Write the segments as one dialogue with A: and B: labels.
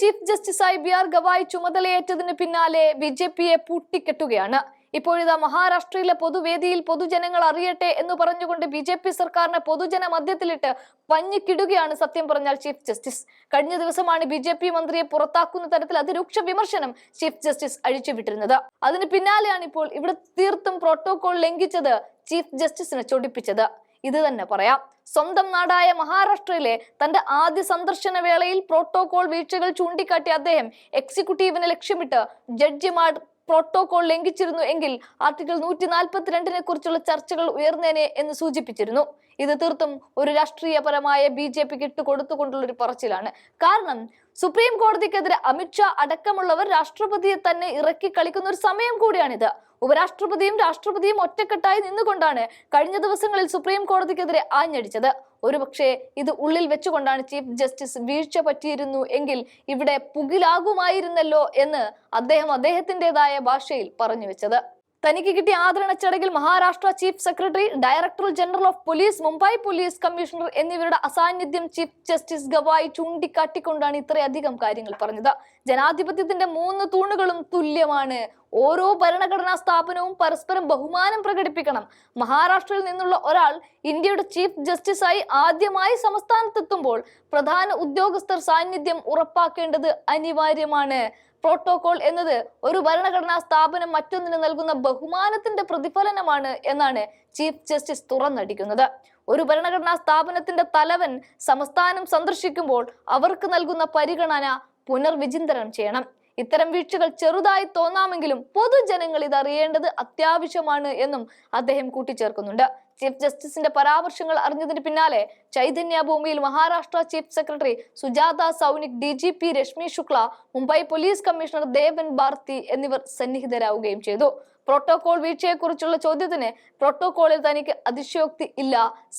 A: Chief ജസ്റ്റിസായി B R Gavai ചുമതലയേറ്റതിന് പിന്നാലെ ബി ജെ പിയെ പൂട്ടിക്കെട്ടുകയാണ്. ഇപ്പോഴിതാ മഹാരാഷ്ട്രയിലെ പൊതുവേദിയിൽ പൊതുജനങ്ങൾ അറിയട്ടെ എന്ന് പറഞ്ഞുകൊണ്ട് ബി ജെ പി സർക്കാരിനെ പൊതുജന മധ്യത്തിലിട്ട് പഞ്ഞിക്കിടുകയാണ് സത്യം പറഞ്ഞാൽ ചീഫ് ജസ്റ്റിസ്. കഴിഞ്ഞ ദിവസമാണ് ബി ജെ പി മന്ത്രിയെ പുറത്താക്കുന്ന തരത്തിൽ അതിരൂക്ഷ വിമർശനം ചീഫ് ജസ്റ്റിസ് അഴിച്ചുവിട്ടിരുന്നത്. അതിന് പിന്നാലെയാണ് ഇപ്പോൾ ഇവിടെ തീർത്തും പ്രോട്ടോകോൾ ലംഘിച്ചത് ചീഫ് ജസ്റ്റിസിനെ ചൊടിപ്പിച്ചത്. ഇത് തന്നെ പറയാം. സ്വന്തം നാടായ മഹാരാഷ്ട്രയിലെ തന്റെ ആദ്യ സന്ദർശന വേളയിൽ പ്രോട്ടോകോൾ വീഴ്ചകൾ ചൂണ്ടിക്കാട്ടി അദ്ദേഹം എക്സിക്യൂട്ടീവിനെ ലക്ഷ്യമിട്ട് ജഡ്ജിമാർ പ്രോട്ടോകോൾ ലംഘിച്ചിരുന്നു എങ്കിൽ ആർട്ടിക്കിൾ നൂറ്റി നാൽപ്പത്തിരണ്ടിനെ കുറിച്ചുള്ള ചർച്ചകൾ ഉയർന്നേനെ എന്ന് സൂചിപ്പിച്ചിരുന്നു. ഇത് തീർത്തും ഒരു രാഷ്ട്രീയപരമായ ബി ജെ പിക്ക് ഇട്ടുകൊടുത്തുകൊണ്ടുള്ള ഒരു പറച്ചിലാണ്. കാരണം സുപ്രീം കോടതിക്കെതിരെ അമിത്ഷാ അടക്കമുള്ളവർ രാഷ്ട്രപതിയെ തന്നെ ഇറക്കി കളിക്കുന്ന ഒരു സമയം കൂടിയാണിത്. ഉപരാഷ്ട്രപതിയും രാഷ്ട്രപതിയും ഒറ്റക്കെട്ടായി നിന്നുകൊണ്ടാണ് കഴിഞ്ഞ ദിവസങ്ങളിൽ സുപ്രീം കോടതിക്കെതിരെ ആഞ്ഞടിച്ചത്. ഒരുപക്ഷെ ഇത് ഉള്ളിൽ വെച്ചുകൊണ്ടാണ് ചീഫ് ജസ്റ്റിസ് വീഴ്ച പറ്റിയിരുന്നു എങ്കിൽ ഇവിടെ പുകിലാകുമായിരുന്നല്ലോ എന്ന് അദ്ദേഹം അദ്ദേഹത്തിന്റെതായ ഭാഷയിൽ പറഞ്ഞു വെച്ചത്. തനിക്ക് കിട്ടിയ ആദരണ ചടങ്ങിൽ Maharashtra chief secretary director general of police Mumbai police commissioner എന്നിവരുടെ അസാന്നിധ്യം ചീഫ് ജസ്റ്റിസ് ഗവായി ചൂണ്ടിക്കാട്ടിക്കൊണ്ടാണ് ഇത്രയധികം കാര്യങ്ങൾ പറഞ്ഞത്. ജനാധിപത്യത്തിന്റെ മൂന്ന് തൂണുകളും തുല്യമാണ് ഓരോ ഭരണഘടനാ സ്ഥാപനവും പരസ്പരം ബഹുമാനം പ്രകടിപ്പിക്കണം. മഹാരാഷ്ട്രയിൽ നിന്നുള്ള ഒരാൾ ഇന്ത്യയുടെ ചീഫ് ജസ്റ്റിസായി ആദ്യമായി സംസ്ഥാനത്തെത്തുമ്പോൾ പ്രധാന ഉദ്യോഗസ്ഥർ സാന്നിധ്യം ഉറപ്പാക്കേണ്ടത് അനിവാര്യമാണ്. പ്രോട്ടോകോൾ എന്നത് ഒരു ഭരണഘടനാ സ്ഥാപനം മറ്റൊന്നിന് നൽകുന്ന ബഹുമാനത്തിന്റെ പ്രതിഫലനമാണ് എന്നാണ് ചീഫ് ജസ്റ്റിസ് തുറന്നടിക്കുന്നത്. ഒരു ഭരണഘടനാ സ്ഥാപനത്തിന്റെ തലവൻ സംസ്ഥാനം സന്ദർശിക്കുമ്പോൾ അവർക്ക് നൽകുന്ന പരിഗണന പുനർവിചിന്തനം ചെയ്യണം. ഇത്തരം വീഴ്ചകൾ ചെറുതായി തോന്നാമെങ്കിലും പൊതുജനങ്ങൾ ഇത് അറിയേണ്ടത് അത്യാവശ്യമാണ് എന്നും അദ്ദേഹം കൂട്ടിച്ചേർക്കുന്നുണ്ട്. ചീഫ് ജസ്റ്റിസിന്റെ പരാമർശങ്ങൾ അറിഞ്ഞതിന് പിന്നാലെ ചൈതന്യ ഭൂമിയിൽ Maharashtra chief secretary Sujata Saunik D G P Rashmi Shukla Mumbai police commissioner Deven Bharti എന്നിവർ സന്നിഹിതരാവുകയും ചെയ്തു. പ്രോട്ടോകോൾ വീഴ്ചയെക്കുറിച്ചുള്ള ചോദ്യത്തിന് പ്രോട്ടോകോളിൽ തനിക്ക് അതിശയോക്തി ഇല്ല.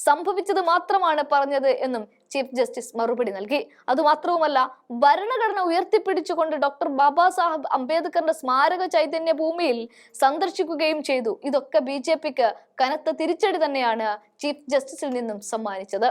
A: സംഭവിച്ചത് മാത്രമാണ് പറഞ്ഞത് എന്നും ചീഫ് ജസ്റ്റിസ് മറുപടി നൽകി. അതുമാത്രവുമല്ല ഭരണഘടന ഉയർത്തിപ്പിടിച്ചുകൊണ്ട് ഡോക്ടർ ബാബാ സാഹബ് അംബേദ്കറിന്റെ സ്മാരക ചൈതന്യ ഭൂമിയിൽ സന്ദർശിക്കുകയും ചെയ്തു. ഇതൊക്കെ ബി കനത്ത തിരിച്ചടി തന്നെയാണ് ചീഫ് ജസ്റ്റിസിൽ നിന്നും സമ്മാനിച്ചത്